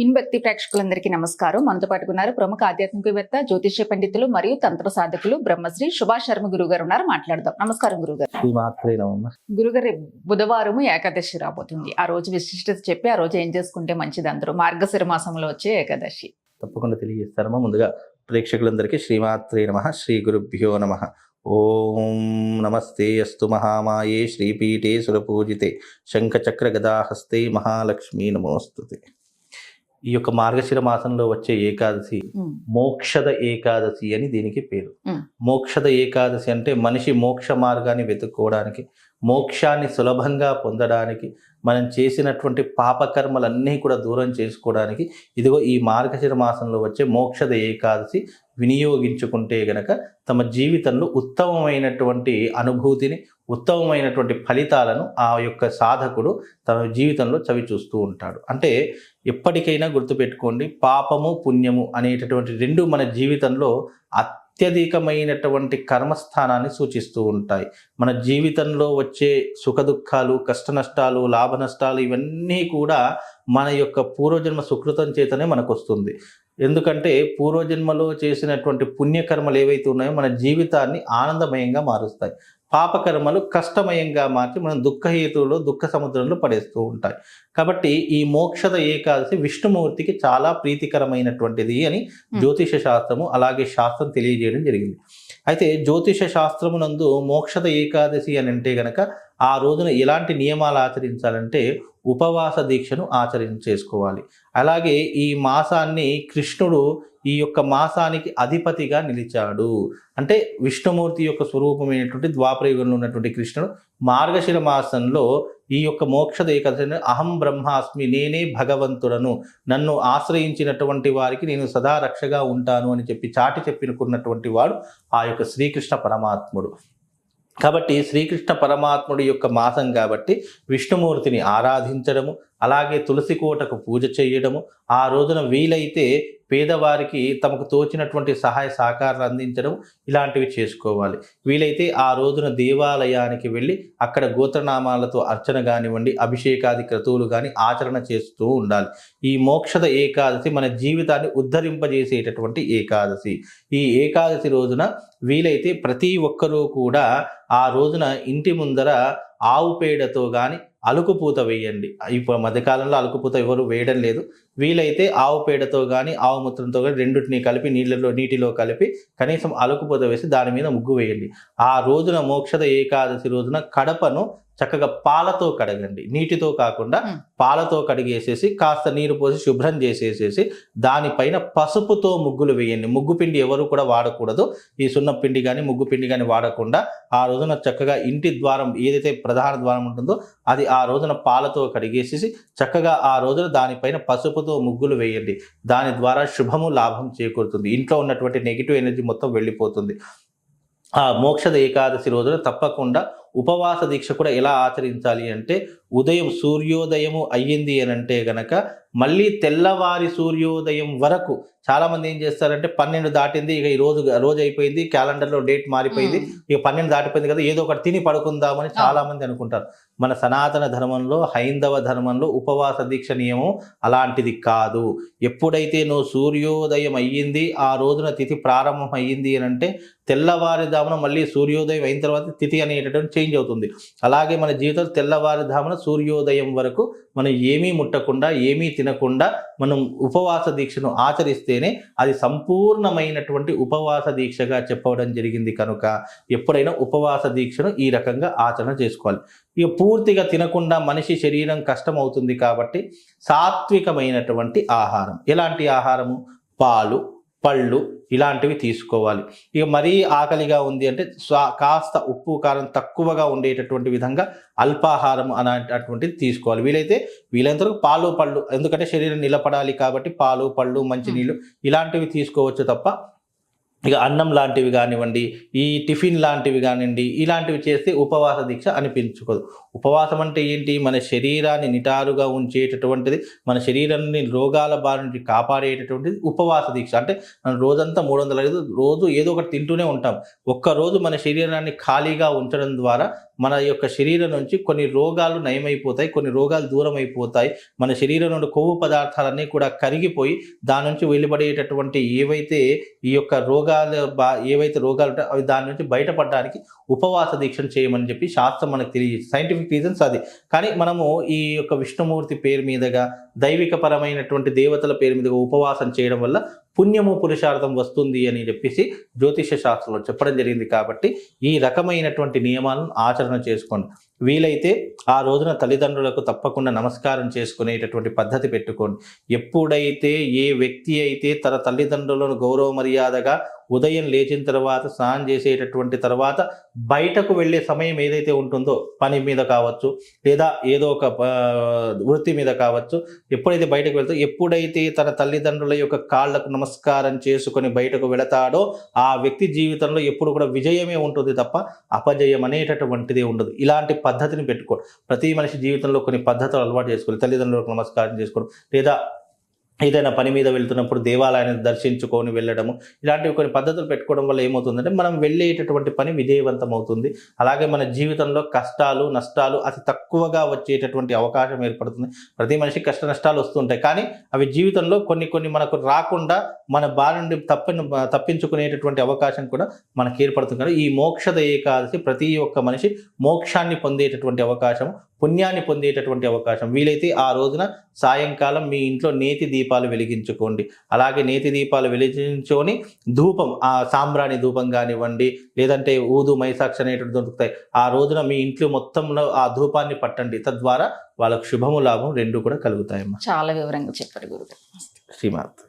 ఇన్భక్తి ప్రేక్షకులందరికీ నమస్కారం. మనతో పాటుకున్నారు ప్రముఖ ఆధ్యాత్మికవేత్త జ్యోతిష్య పండితులు మరియు తంత్ర సాధకులు బ్రహ్మశ్రీ సుభాష్ శర్మ గురువు గారు ఉన్నారు. మాట్లాడదాం. నమస్కారం గురుగారు. గురుగారు బుధవారం ఏకాదశి రాబోతుంది. ఆ రోజు విశిష్టత చెప్పి ఆ రోజు ఏం చేసుకుంటే మంచిది అందరూ? మార్గశిర మాసంలో వచ్చే ఏకాదశి. తప్పకుండా తెలియజేస్తారమ్మా. ముందుగా ప్రేక్షకులందరికీ శ్రీమాత్రే నమ. శ్రీ గురుభ్యో నమ. ఓం నమస్తే అస్తు మహామాయే. శ్రీపీఠే సురపూజితే శంఖచక్ర గదాహస్తే మహాలక్ష్మీ నమోస్తుతే. ఈ యొక్క మార్గశిర మాసంలో వచ్చే ఏకాదశి మోక్షద ఏకాదశి అని దీనికి పేరు. మోక్షద ఏకాదశి అంటే మనిషి మోక్ష మార్గాన్ని వెతుక్కోవడానికి మోక్షాన్ని సులభంగా పొందడానికి మనం చేసినటువంటి పాపకర్మలన్నీ కూడా దూరం చేసుకోవడానికి ఇదిగో ఈ మార్గశిర మాసంలో వచ్చే మోక్షద ఏకాదశి వినియోగించుకుంటే గనక తమ జీవితంలో ఉత్తమమైనటువంటి అనుభూతిని ఉత్తమమైనటువంటి ఫలితాలను ఆ యొక్క సాధకుడు తన జీవితంలో చవి చూస్తూ ఉంటాడు. అంటే ఎప్పటికైనా గుర్తుపెట్టుకోండి పాపము పుణ్యము అనేటటువంటి రెండు మన జీవితంలో అత్యధికమైనటువంటి కర్మస్థానాన్ని సూచిస్తూ ఉంటాయి. మన జీవితంలో వచ్చే సుఖదుఖాలు కష్ట నష్టాలు లాభ నష్టాలు ఇవన్నీ కూడా మన యొక్క పూర్వజన్మ సుకృతం చేతనే మనకు వస్తుంది ఎందుకంటే పూర్వజన్మలో చేసినటువంటి పుణ్యకర్మలు ఏవైతే ఉన్నాయో మన జీవితాన్ని ఆనందమయంగా మారుస్తాయి. పాపకర్మలు కష్టమయంగా మార్చి మనం దుఃఖహేతువులో దుఃఖ సముద్రంలో పడేస్తూ ఉంటాయి. కాబట్టి ఈ మోక్షద ఏకాదశి విష్ణుమూర్తికి చాలా ప్రీతికరమైనటువంటిది అని జ్యోతిష శాస్త్రము అలాగే శాస్త్రం తెలియజేయడం జరిగింది. అయితే జ్యోతిష శాస్త్రమునందు మోక్షద ఏకాదశి అని అంటే గనక ఆ రోజున ఎలాంటి నియమాలు ఆచరించాలంటే ఉపవాస దీక్షను ఆచరణ చేసుకోవాలి. అలాగే ఈ మాసాన్ని కృష్ణుడు ఈ యొక్క మాసానికి అధిపతిగా నిలిచాడు. అంటే విష్ణుమూర్తి యొక్క స్వరూపమైనటువంటి ద్వాపరయుగంలో ఉన్నటువంటి కృష్ణుడు మార్గశిర మాసంలో ఈ యొక్క మోక్షద ఏకాదశిని అహం బ్రహ్మాస్మి నేనే భగవంతుడను నన్ను ఆశ్రయించినటువంటి వారికి నేను సదా రక్షగా ఉంటాను అని చెప్పి చాటి చెప్పినకున్నటువంటి వాడు ఆ యొక్క శ్రీకృష్ణ పరమాత్ముడు. కాబట్టి శ్రీకృష్ణ పరమాత్ముడి యొక్క మాసం కాబట్టి విష్ణుమూర్తిని ఆరాధించడము అలాగే తులసి కోటకు పూజ చేయడము. ఆ రోజున వీలైతే పేదవారికి తమకు తోచినటువంటి సహాయ సహకారాలు అందించడం ఇలాంటివి చేసుకోవాలి. వీలైతే ఆ రోజున దేవాలయానికి వెళ్ళి అక్కడ గోత్రనామాలతో అర్చన కానివ్వండి అభిషేకాది క్రతువులు కానీ ఆచరణ చేస్తూ ఉండాలి. ఈ మోక్షద ఏకాదశి మన జీవితాన్ని ఉద్ధరింపజేసేటటువంటి ఏకాదశి. ఈ ఏకాదశి రోజున వీలైతే ప్రతి ఒక్కరూ కూడా ఆ రోజున ఇంటి ముందర ఆవు పేడతో కానీ అలుకుపూత వేయండి. ఇప్పుడు మధ్యకాలంలో అలుకుపూత ఎవరు వేయడం లేదు. వీలైతే ఆవు పేడతో కానీ ఆవు మూత్రంతో కానీ రెండింటిని కలిపి నీళ్ళలో నీటిలో కలిపి కనీసం అలుకుపూత వేసి దాని మీద ముగ్గు వేయండి. ఆ రోజున మోక్షద ఏకాదశి రోజున కడపను చక్కగా పాలతో కడగండి. నీటితో కాకుండా. పాలతో కడిగేసేసి కాస్త నీరు పోసి శుభ్రం చేసేసేసి దానిపైన పసుపుతో ముగ్గులు వేయండి. ముగ్గు పిండి ఎవరు కూడా వాడకూడదు. ఈ సున్న పిండి కానీ ముగ్గు పిండి కానీ వాడకుండా ఆ రోజున చక్కగా ఇంటి ద్వారం ఏదైతే ప్రధాన ద్వారం ఉంటుందో అది ఆ రోజున పాలతో కడిగేసేసి చక్కగా ఆ రోజున దానిపైన పసుపుతో ముగ్గులు వేయండి. దాని ద్వారా శుభము లాభం చేకూరుతుంది. ఇంట్లో ఉన్నటువంటి నెగిటివ్ ఎనర్జీ మొత్తం వెళ్ళిపోతుంది. ఆ మోక్షద ఏకాదశి రోజున తప్పకుండా ఉపవాస దీక్ష కూడా ఎలా ఆచరించాలి అంటే ఉదయం సూర్యోదయము అయ్యింది అని అంటే గనక మళ్ళీ తెల్లవారి సూర్యోదయం వరకు చాలా మంది ఏం చేస్తారంటే పన్నెండు దాటింది ఇక ఈ రోజు రోజు అయిపోయింది క్యాలెండర్లో డేట్ మారిపోయింది ఇక పన్నెండు దాటిపోయింది కదా ఏదో ఒకటి తిని పడుకుందామని చాలా మంది అనుకుంటారు. మన సనాతన ధర్మంలో హైందవ ధర్మంలో ఉపవాస దీక్ష నియమం అలాంటిది కాదు. ఎప్పుడైతే నువ్వు సూర్యోదయం అయ్యింది ఆ రోజున తిథి ప్రారంభం అయ్యింది అని అంటే తెల్లవారుజామున మళ్ళీ సూర్యోదయం అయిన తర్వాత తిథి అనేటటువంటి చేంజ్ అవుతుంది. అలాగే మన జీవితం తెల్లవారుజామున సూర్యోదయం వరకు మనం ఏమీ ముట్టకుండా ఏమీ తినకుండా మనం ఉపవాస దీక్షను ఆచరిస్తేనే అది సంపూర్ణమైనటువంటి ఉపవాస దీక్షగా చెప్పడం జరిగింది కనుక ఎప్పుడైనా ఉపవాస దీక్షను ఈ రకంగా ఆచరణ చేసుకోవాలి. ఇక పూర్తిగా తినకుండా మనిషి శరీరం కష్టం అవుతుంది కాబట్టి సాత్వికమైనటువంటి ఆహారం. ఎలాంటి ఆహారము? పాలు పళ్ళు ఇలాంటివి తీసుకోవాలి. ఇక మరీ ఆకలిగా ఉంది అంటే కాస్త ఉప్పు కారం తక్కువగా ఉండేటటువంటి విధంగా అల్పాహారం అనేటటువంటిది తీసుకోవాలి. వీలైతే వీలైనంత వరకు పాలు పళ్ళు ఎందుకంటే శరీరం నిలబడాలి కాబట్టి పాలు పళ్ళు మంచినీళ్ళు ఇలాంటివి తీసుకోవచ్చు తప్ప ఇక అన్నం లాంటివి కానివ్వండి ఈ టిఫిన్ లాంటివి కానివ్వండి ఇలాంటివి చేస్తే ఉపవాస దీక్ష అనిపించుకోదు. ఉపవాసం అంటే ఏంటి? మన శరీరాన్ని నిటారుగా ఉంచేటటువంటిది మన శరీరాన్ని రోగాల బారి నుంచి కాపాడేటటువంటిది ఉపవాస దీక్ష. అంటే మనం రోజంతా మూడు వందల ఐదు రోజు ఏదో ఒకటి తింటూనే ఉంటాం. ఒక్కరోజు మన శరీరాన్ని ఖాళీగా ఉంచడం ద్వారా మన యొక్క శరీరం నుంచి కొన్ని రోగాలు నయమైపోతాయి కొన్ని రోగాలు దూరం అయిపోతాయి మన శరీరం నుండి కొవ్వు పదార్థాలన్నీ కూడా కరిగిపోయి దాని నుంచి వెలువడేటటువంటి ఏవైతే ఈ యొక్క రోగాలు బా ఏవైతే రోగాలు ఉంటాయో అవి దాని నుంచి బయటపడడానికి ఉపవాస దీక్షను చేయమని చెప్పి శాస్త్రం మనకు తెలియజేస్తుంది సైంటిఫిక్ రీజన్స్ అది. కానీ మనము ఈ యొక్క విష్ణుమూర్తి పేరు మీదుగా దైవిక పరమైనటువంటి దేవతల పేరు మీదుగా ఉపవాసం చేయడం వల్ల పుణ్యము పురుషార్థం వస్తుంది అని చెప్పేసి జ్యోతిష శాస్త్రంలో చెప్పడం జరిగింది కాబట్టి ఈ రకమైనటువంటి నియమాలను ఆచరణ చేసుకోండి. వీలైతే ఆ రోజున తల్లిదండ్రులకు తప్పకుండా నమస్కారం చేసుకునేటటువంటి పద్ధతి పెట్టుకోండి. ఎప్పుడైతే ఏ వ్యక్తి అయితే తన తల్లిదండ్రులను గౌరవ మర్యాదగా ఉదయం లేచిన తర్వాత స్నానం చేసేటటువంటి తర్వాత బయటకు వెళ్ళే సమయం ఏదైతే ఉంటుందో పని మీద కావచ్చు లేదా ఏదో ఒక వృత్తి మీద కావచ్చు ఎప్పుడైతే బయటకు వెళ్తా ఎప్పుడైతే తన తల్లిదండ్రుల యొక్క కాళ్ళకు నమస్కారం చేసుకొని బయటకు వెళతాడో ఆ వ్యక్తి జీవితంలో ఎప్పుడు కూడా విజయమే ఉంటుంది తప్ప అపజయం అనేటటువంటిది ఉండదు. ఇలాంటి పద్ధతిని పెట్టుకో ప్రతి మనిషి జీవితంలో కొన్ని పద్ధతులు అలవాటు చేసుకోవాలి. తల్లిదండ్రులకు నమస్కారం చేసుకోవడం లేదా ఏదైనా పని మీద వెళ్తున్నప్పుడు దేవాలయాన్ని దర్శించుకొని వెళ్ళడము ఇలాంటివి కొన్ని పద్ధతులు పెట్టుకోవడం వల్ల ఏమవుతుందంటే మనం వెళ్ళేటటువంటి పని విజయవంతం అవుతుంది అలాగే మన జీవితంలో కష్టాలు నష్టాలు అతి తక్కువగా వచ్చేటటువంటి అవకాశం ఏర్పడుతుంది. ప్రతి మనిషికి కష్ట నష్టాలు వస్తుంటాయి. కానీ అవి జీవితంలో కొన్ని కొన్ని మనకు రాకుండా మన బాధ నుండి తప్పని తప్పించుకునేటటువంటి అవకాశం కూడా మనకు ఏర్పడుతుంది. కానీ ఈ మోక్షద ఏకాదశి ప్రతి ఒక్క మనిషి మోక్షాన్ని పొందేటటువంటి అవకాశం పుణ్యాన్ని పొందేటటువంటి అవకాశం. వీలైతే ఆ రోజున సాయంకాలం మీ ఇంట్లో నేతి దీపాలు వెలిగించుకోండి. అలాగే నేతి దీపాలు వెలిగించుకొని ధూపం ఆ సాంబ్రాణి ధూపం కానివ్వండి లేదంటే ఊదు మైసాక్షి అనేటువంటి దొరుకుతాయి. ఆ రోజున మీ ఇంట్లో మొత్తంలో ఆ ధూపాన్ని పట్టండి. తద్వారా వాళ్ళకు శుభము లాభం రెండు కూడా కలుగుతాయమ్మా. చాలా వివరంగా చెప్పారు గురుగారు. శ్రీమాత్.